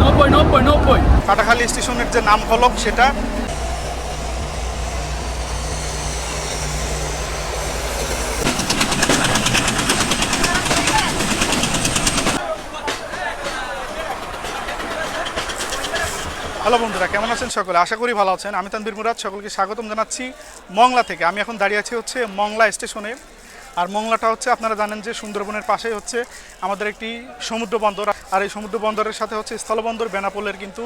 নব্বই নব্বই নব্বই। কাটাখালী স্টেশনের যে নাম ফলক সেটা হ্যালো বন্ধুরা, কেমন আছেন সকলে? আশা করি ভালো আছেন। আমি তানবীর মুরাদ, সকলকে স্বাগতম জানাচ্ছি মংলা থেকে। আমি এখন দাঁড়িয়ে আছি হচ্ছে মংলা স্টেশনে। আর মংলাটা হচ্ছে, আপনারা জানেন যে সুন্দরবনের পাশেই হচ্ছে আমাদের একটি সমুদ্র বন্দর। আর এই সমুদ্র বন্দরের সাথে হচ্ছে স্থলবন্দর, বেনাপোলের কিন্তু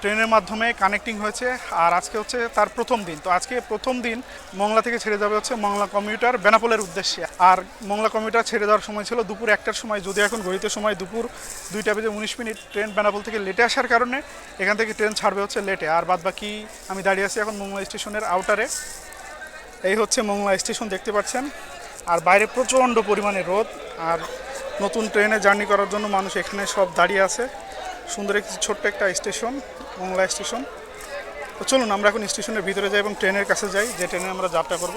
ট্রেনের মাধ্যমে কানেক্টিং হয়েছে। আর আজকে হচ্ছে তার প্রথম দিন। তো আজকে প্রথম দিন মংলা থেকে ছেড়ে যাবে হচ্ছে মংলা কমিউটার বেনাপোলের উদ্দেশ্যে। আর মংলা কমিউটার ছেড়ে যাওয়ার সময় ছিল দুপুর একটার সময়। যদি এখন ঘড়িতে সময় দুপুর দুইটা বেজে উনিশ মিনিট ট্রেন বেনাপোল থেকে লেটে আসার কারণে এখান থেকে ট্রেন ছাড়বে হচ্ছে লেটে। আর বাদ বাকি আমি দাঁড়িয়ে আছি এখন মংলা স্টেশনের আউটারে এই হচ্ছে মংলা স্টেশন, দেখতে পাচ্ছেন। আর বাইরে প্রচণ্ড পরিমাণে রোদ আর নতুন ট্রেনে জার্নি করার জন্য মানুষ এখানে সব দাঁড়িয়ে আছে। সুন্দর একটি ছোট্ট একটা স্টেশন, মংলা স্টেশন। তো চলুন, আমরা এখন স্টেশনের ভিতরে যাই এবং ট্রেনের কাছে যাই, যে ট্রেনে আমরা যাত্রা করব।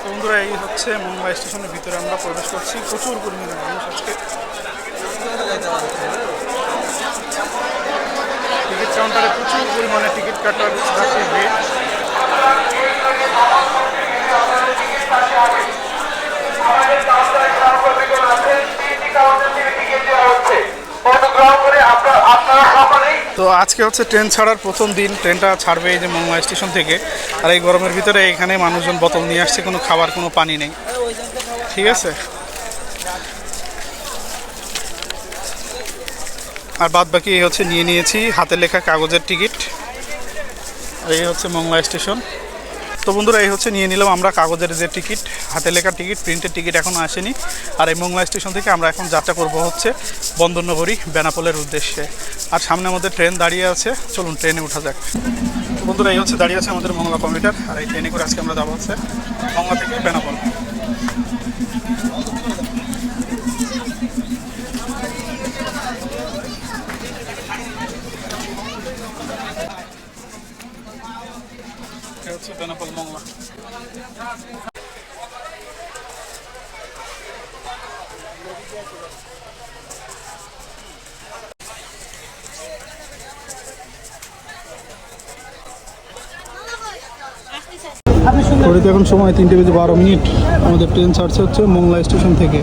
তো বন্ধুরা, এই হচ্ছে মংলা স্টেশনের ভিতরে আমরা প্রবেশ করছি। প্রচুর পরিমাণে মানুষ আজকে। টিকিট কাউন্টারে প্রচুর পরিমাণে টিকিট কাটার যাত্রী ভিড় তো আজকে হচ্ছে ট্রেন ছাড়ার প্রথম দিন, ট্রেনটা ছাড়বে এই যে মংলা স্টেশন থেকে। আর এই গরমের ভিতরে এখানে মানুষজন বোতল নিয়ে আসছে, কোনো খাবার, কোনো পানি নেই। ঠিক আছে? আর বাদ বাকি হচ্ছে নিয়ে নিয়েছি হাতে লেখা কাগজের টিকিট। আর এই হচ্ছে মংলা স্টেশন। তো বন্ধুরা, এই হচ্ছে নিয়ে নিলাম আমরা কাগজের যে টিকিট, হাতে লেখা টিকিট, প্রিন্টের টিকিট এখনও আসেনি। আর এই মোংলা স্টেশন থেকে আমরা এখন যাত্রা করব হচ্ছে বন্দরনগরী, বেনাপোলের উদ্দেশ্যে। আর সামনে আমাদের ট্রেন দাঁড়িয়ে আছে। চলুন, ট্রেনে উঠা যাক। বন্ধুরা, এই হচ্ছে দাঁড়িয়ে আছে আমাদের মংলা কম্পিউটার আর এই ট্রেনে করে আজকে আমরা যাব হচ্ছে মংলা থেকে বেনাপোল। এটা হচ্ছে ঘড়িতে এখন সময় তিনটে বেজে বারো মিনিট আমাদের ট্রেন ছাড়ছে হচ্ছে মংলা স্টেশন থেকে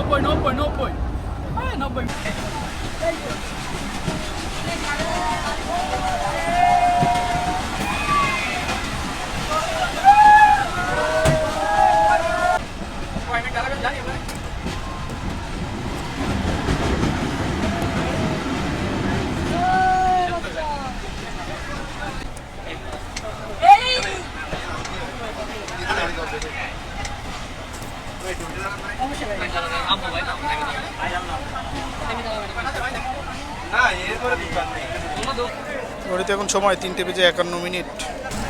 নব্বই নব্বই নব্বই হ্যাঁ নব্বই ঘড়িতে এখন সময় তিনটে বেজে একান্ন মিনিট।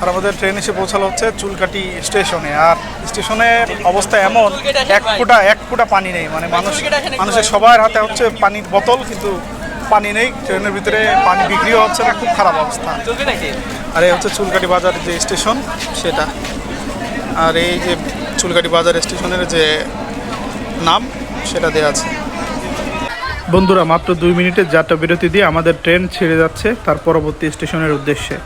আর আমাদের ট্রেন এসে পৌঁছালো হচ্ছে চুলকাটি স্টেশনে। আর স্টেশনের অবস্থা এমন, এক ফুটা এক ফুটা পানি নেই। মানে মানুষ, মানুষের সবার হাতে হচ্ছে পানির বোতল, কিন্তু পানি নেই। ট্রেনের ভিতরে পানি বিক্রিও হচ্ছে না, খুব খারাপ অবস্থা। আর এই হচ্ছে চুলকাটি বাজার যে স্টেশন, সেটা। আর এই যে চুলকাটি বাজার স্টেশনের যে নাম, সেটা দেওয়া আছে। বন্ধুরা, মাত্র দুই মিনিটের যাত্রা বিরতি দিয়ে আমাদের ট্রেন ছেড়ে যাচ্ছে তার পরবর্তী স্টেশনের উদ্দেশ্যে।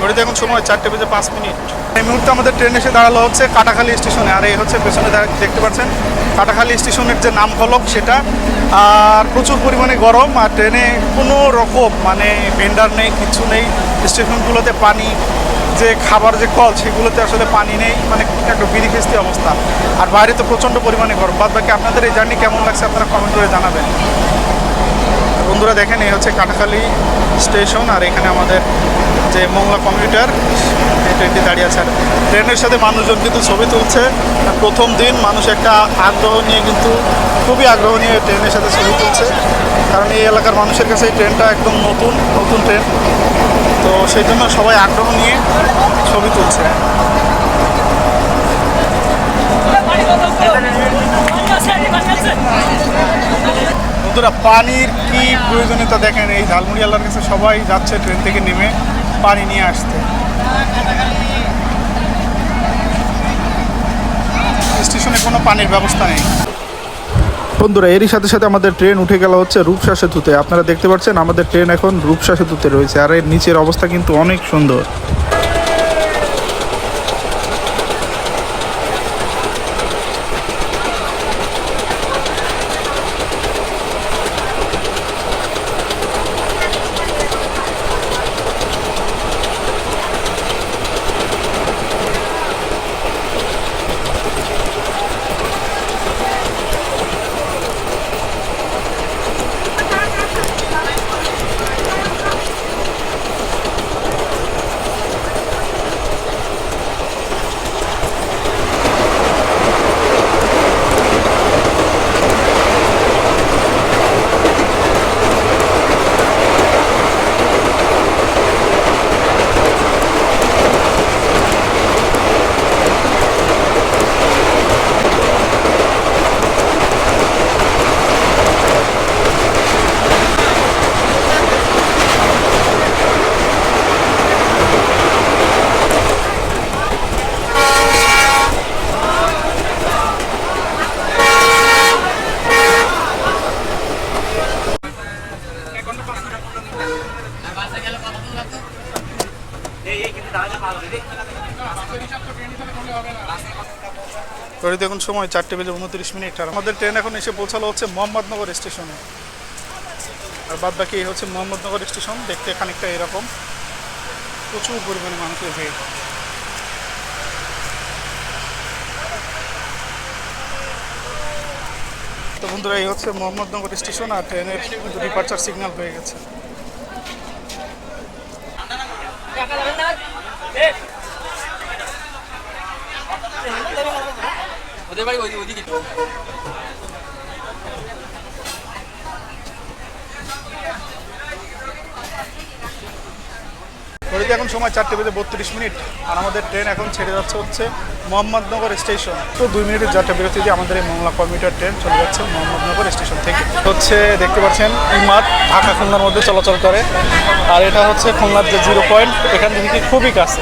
ঘড়িতে এখন সময় চারটে বেজে পাঁচ মিনিট। এই মুহূর্তে আমাদের ট্রেন এসে দাঁড়াল হচ্ছে কাটাখালী স্টেশনে। আর এই হচ্ছে পেছনে দেখতে পাচ্ছেন, কাটাখালী স্টেশনের যে নাম ফলক সেটা আর প্রচুর পরিমাণে গরম আর ট্রেনে কোনো রকম মানে ভেন্ডার নেই, কিছু নেই। স্টেশনগুলোতে পানি, যে খাবার, যে কল, সেগুলোতে আসলে পানি নেই। মানে একটা বিরিখেস্তি অবস্থা। আর বাইরে তো প্রচণ্ড পরিমাণে গরম। বাদ বাকি আপনাদের এই জার্নি কেমন লাগছে আপনারা কমেন্ট করে জানাবেন। বন্ধুরা দেখেন, এই হচ্ছে কাটাখালী স্টেশন আর এখানে আমাদের যে মংলা কমিউটার ট্রেনটি দাঁড়িয়ে আছে। ট্রেনের সাথে মানুষজন কিন্তু ছবি তুলছে। প্রথম দিন মানুষ একটা আগ্রহ নিয়ে কিন্তু, খুবই আগ্রহ নিয়ে ট্রেনের সাথে ছবি তুলছে। কারণ এই এলাকার মানুষের কাছে এই ট্রেনটা একদম নতুন নতুন ট্রেন। তো সেই জন্য সবাই আগ্রহ নিয়ে ছবি তুলছে। বন্ধুরা, পানির কি প্রয়োজনীয়তা দেখেন? এই ঝালমুড়ি আল্লাহর কাছে সবাই যাচ্ছে, ট্রেন থেকে নেমে। পানি নিয়ে আসতে। স্টেশনে কোনো পানির ব্যবস্থা নেই। বন্ধুরা, এরই সাথে সাথে আমাদের ট্রেন উঠে গেল হচ্ছে রূপসা সেতুতে। আপনারা দেখতে পাচ্ছেন, আমাদের ট্রেন এখন রূপসা সেতুতে রয়েছে। আর এর নিচের অবস্থা কিন্তু অনেক সুন্দর। ঘড়ি দেখুন সময় চারটে বেজে উনত্রিশ মিনিট। আর আমাদের ট্রেন এখন এসে পৌঁছালো হচ্ছে মোহাম্মদনগর স্টেশনে। আর বাদ বাকি হচ্ছে মোহাম্মদনগর স্টেশন, দেখতে খানিকটা এরকম। প্রচুর পরিমাণে মানুষের ভিড় তো বন্ধুরা, এই হচ্ছে মোহাম্মদনগর স্টেশন, আর ট্রেনের ডিপার্চার সিগন্যাল হয়ে গেছে। ওদের এখন সময় চারটে বেজে বত্রিশ মিনিট, আর আমাদের ট্রেন এখন ছেড়ে যাচ্ছে হচ্ছে মোহাম্মদনগর স্টেশন। তো দুই মিনিটের যাত্রা বিরতি দিয়ে আমাদের এই মংলা কমিউটার ট্রেন চলে যাচ্ছে মোহাম্মদনগর স্টেশন থেকে। হচ্ছে দেখতে পাচ্ছেন, ইমাদ ঢাকা খুলনার মধ্যে চলাচল করে, আর এটা হচ্ছে খুলনার যে জিরো পয়েন্ট, এখান থেকে খুবই কাছে।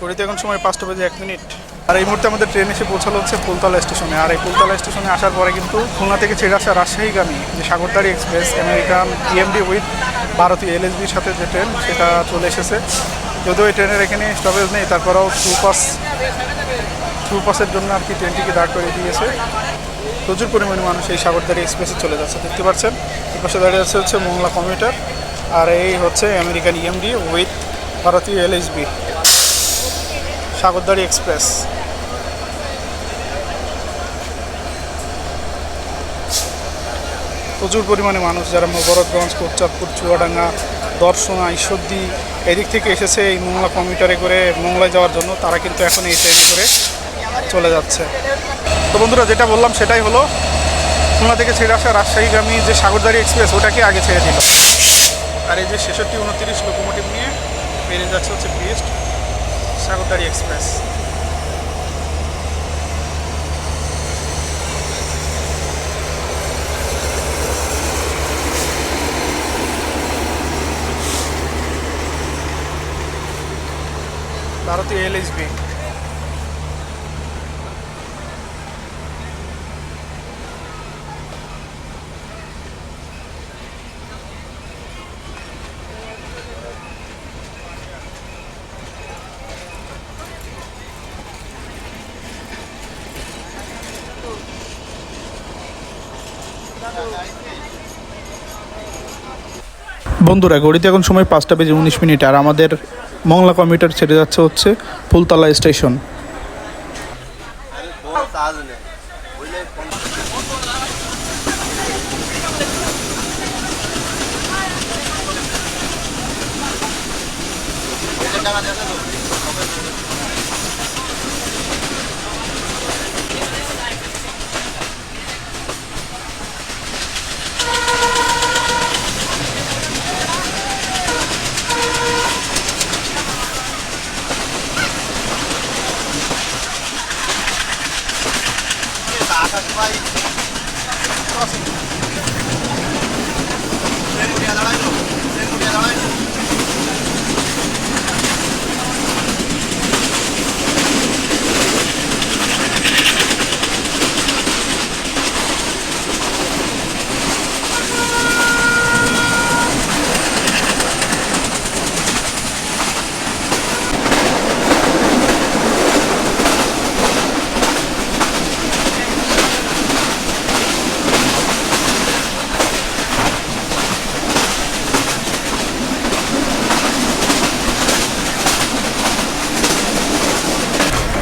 ঘড়িতে এখন সময় পাঁচটা বাজে এক মিনিট। আর এই মুহূর্তে আমাদের ট্রেন এসে পৌঁছালো হচ্ছে ফুলতলা স্টেশনে। আর এই ফুলতলা স্টেশনে আসার পরে কিন্তু খুলনা থেকে ছেড়ে আসা রাজশাহীগামী যে Sagardari express American EMD with ভারতীয় এলএসবির সাথে যে ট্রেন, সেটা চলে এসেছে। যদিও এই ট্রেনের এখানে স্টপেজ নেই, তারপরেও টু পাস পাসের জন্য আর কি ট্রেনটিকে দাঁড় করে দিয়েছে। প্রচুর পরিমাণে মানুষ এই সাগরদাড়ি এক্সপ্রেসে চলে যাচ্ছে, দেখতে পাচ্ছেন? এই পাশে দাঁড়িয়ে আছে হচ্ছে মোংলা কমিউটার আর এই হচ্ছে আমেরিকান ইএমডি উইথ ভারতীয় এলএসবি সাগরদাড়ি এক্সপ্রেস প্রচুর পরিমাণে মানুষ যারা মোবারকগঞ্জ, কোটচাঁদপুর, চুয়াডাঙ্গা, দর্শনা, ঈশ্বরদী, এদিক থেকে এসেছে এই মোংলা কমিউটারে করে, মোংলায় যাওয়ার জন্য, তারা কিন্তু এখন এই ট্রেনে করে চলে যাচ্ছে। তো বন্ধুরা, যেটা বললাম সেটাই হলো, খুলনা থেকে ছেড়ে আসা রাজশাহীগামী যে সাগরদারি এক্সপ্রেস, ওটাকে আগে ছেড়ে দিল। আর এই যে ছেষট্টি উনত্রিশ লোকোমোটিভ নিয়ে বেরিয়ে যাচ্ছে হচ্ছে বিএস্ট সাগরদারি এক্সপ্রেস। ভারতীয় এলএসবি বন্ধুরা, ঘড়িতে এখন সময় পাঁচটা বেজে উনিশ মিনিট, আর আমাদের মংলা কমিউটার ছেড়ে যাচ্ছে হচ্ছে ফুলতলা স্টেশন।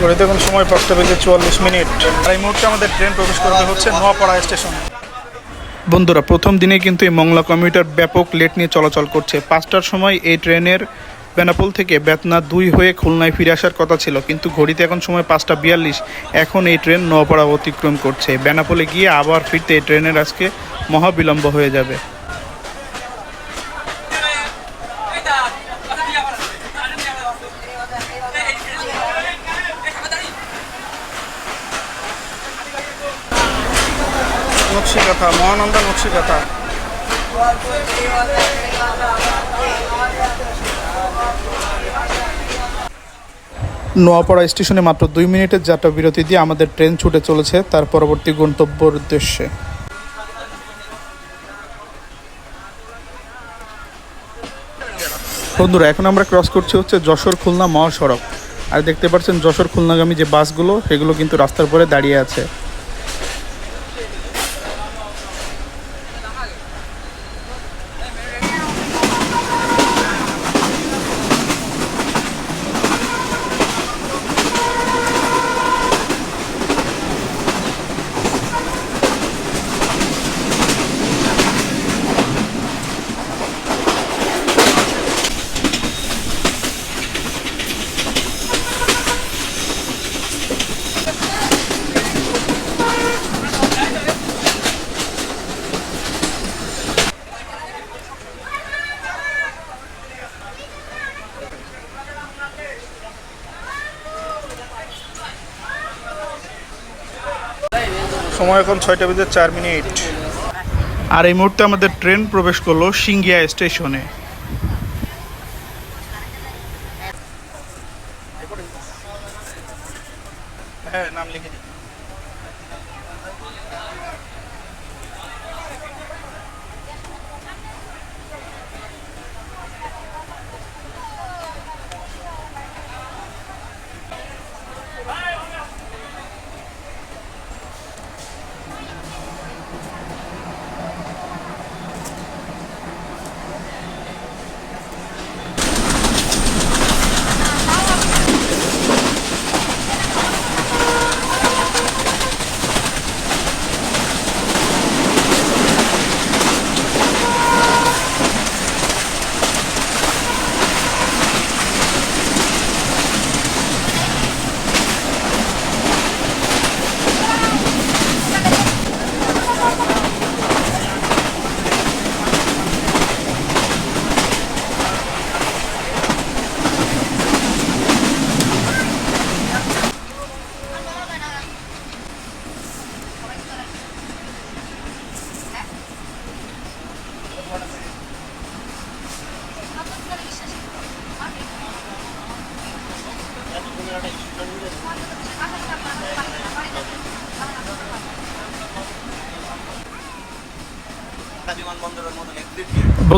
ঘড়িতে এখন সময় পাঁচটা বেজে চুয়াল্লিশ মিনিট। আর এই মুহূর্তে আমাদের ট্রেন প্রবেশ করবে হচ্ছে নোয়াপাড়া স্টেশন। বন্ধুরা, প্রথম দিনে কিন্তু এই মংলা কমিউটার ব্যাপক লেট নিয়ে চলাচল করছে। পাঁচটার সময় এই ট্রেনের বেনাপোল থেকে বেতনা দুই হয়ে খুলনায় ফিরে আসার কথা ছিল, কিন্তু ঘড়িতে এখন সময় পাঁচটা বিয়াল্লিশ। এখন এই ট্রেন নোয়াপাড়া অতিক্রম করছে। বেনাপোলে গিয়ে আবার ফিরতে এই ট্রেনের আজকে মহাবিলম্ব হয়ে যাবে। নকশিকাথা, মহানন্দা নকশিকাথা। নোয়াপাড়া স্টেশনে মাত্র দুই মিনিটের যাত্রা বিরতি দিয়ে আমাদের ট্রেন ছুটে চলেছে তার পরবর্তী গন্তব্যের উদ্দেশ্যে। বন্ধুরা, এখন আমরা ক্রস করছি হচ্ছে যশোর খুলনা মহাসড়ক। আর দেখতে পাচ্ছেন, যশোর খুলনাগামী যে বাসগুলো, সেগুলো কিন্তু রাস্তার পরে দাঁড়িয়ে আছে। সময় এখন ছয়টা বেজে চার মিনিট। আর এই মুহূর্তে আমাদের ট্রেন প্রবেশ করল সিঙ্গিয়া স্টেশনে।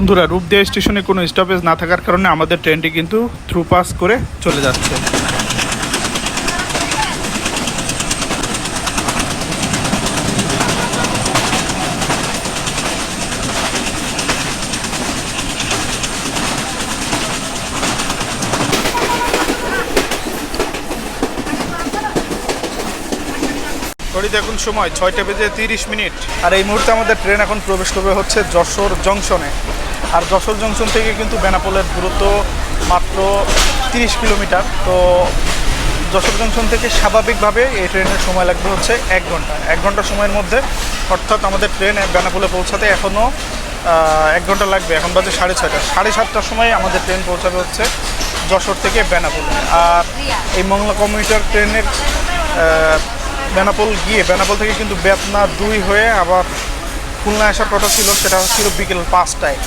বন্ধুরা, রূপদিয়া স্টেশনে কোনো স্টপেজ না থাকার কারণে আমাদের ট্রেনটি কিন্তু থ্রু পাস করে চলে যাচ্ছে। ঘড়িতে এখন সময়, ছয়টা বেজে তিরিশ মিনিট। আর এই মুহূর্তে আমাদের ট্রেন এখন প্রবেশ করবে হচ্ছে যশোর জংশনে। আর যশোর জংশন থেকে কিন্তু বেনাপোলের দূরত্ব মাত্র তিরিশ কিলোমিটার। তো যশোর জংশন থেকে স্বাভাবিকভাবে এই ট্রেনের সময় লাগবে হচ্ছে এক ঘণ্টা। এক ঘণ্টা সময়ের মধ্যে অর্থাৎ আমাদের ট্রেন বেনাপোলে পৌঁছাতে এখনও এক ঘণ্টা লাগবে। এখন বাজে সাড়ে ছয়টা। সাড়ে সাতটার সময় আমাদের ট্রেন পৌঁছাবে হচ্ছে যশোর থেকে বেনাপোলে। আর এই মংলা কমিউটার ট্রেনের বেনাপোল গিয়ে, বেনাপোল থেকে কিন্তু বেতনা দুই হয়ে আবার খুলনা আসার কথা ছিল, সেটা হচ্ছিল বিকেল পাঁচটায়।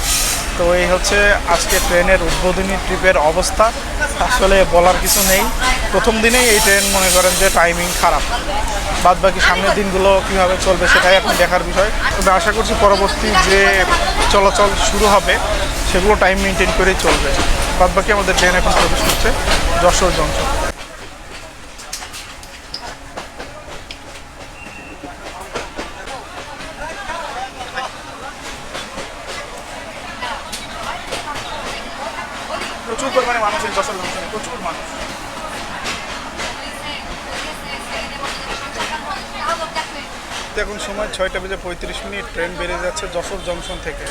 তো এই হচ্ছে আজকে ট্রেনের উদ্বোধনী ট্রিপের অবস্থা। আসলে বলার কিছু নেই। প্রথম দিনেই এই ট্রেন মনে করেন যে টাইমিং খারাপ। বাদ বাকি সামনের দিনগুলো কীভাবে চলবে সেটাই এখন দেখার বিষয়। তবে আশা করছি পরবর্তী যে চলাচল শুরু হবে, সেগুলো টাইম মেনটেন করেই চলবে। বাদ বাকি আমাদের ট্রেন এখন প্রবেশ করছে যশোর জংশন প্রচুর পরিমাণে মানুষ এই যশোর জংশনে প্রচুর মানুষ। এখন সময় ছয়টা বেজে পঁয়ত্রিশ মিনিট, ট্রেন বেড়ে যাচ্ছে যশোর জংশন থেকে।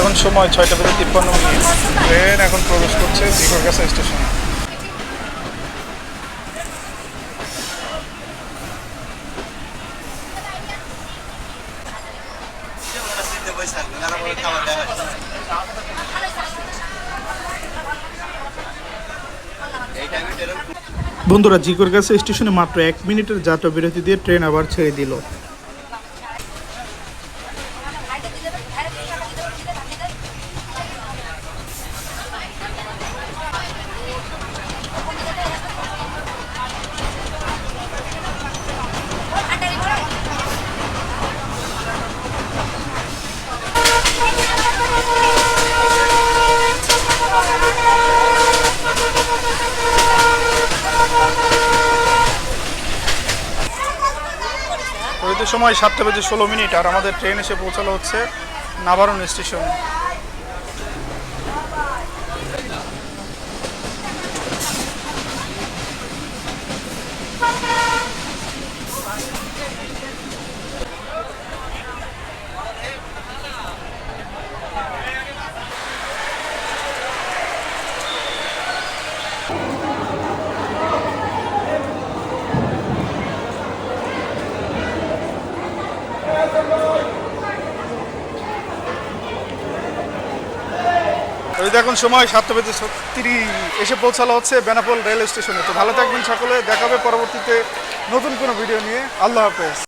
এখন সময়, ছয়টা বেজে তিপ্পান্ন মিনিট। ট্রেন এখন প্রবেশ করছে জিগরগাছা স্টেশনে। বন্ধুরা জিগরগাছা স্টেশনে মাত্র এক মিনিটের যাত্রা বিরতি দিয়ে ট্রেন আবার ছেড়ে দিল ঘড়িতে সময় সাতটা বেজে ষোলো মিনিট আর আমাদের ট্রেন এসে পৌঁছালো হচ্ছে নাবারণ স্টেশনে। এখন সময় সাতটা বেজে এসে পৌঁছালো হচ্ছে বেনাপোল রেল স্টেশনে তো ভালো থাকবেন সকলে। দেখাবে পরবর্তীতে নতুন কোনো ভিডিও নিয়ে। আল্লাহ হাফেজ।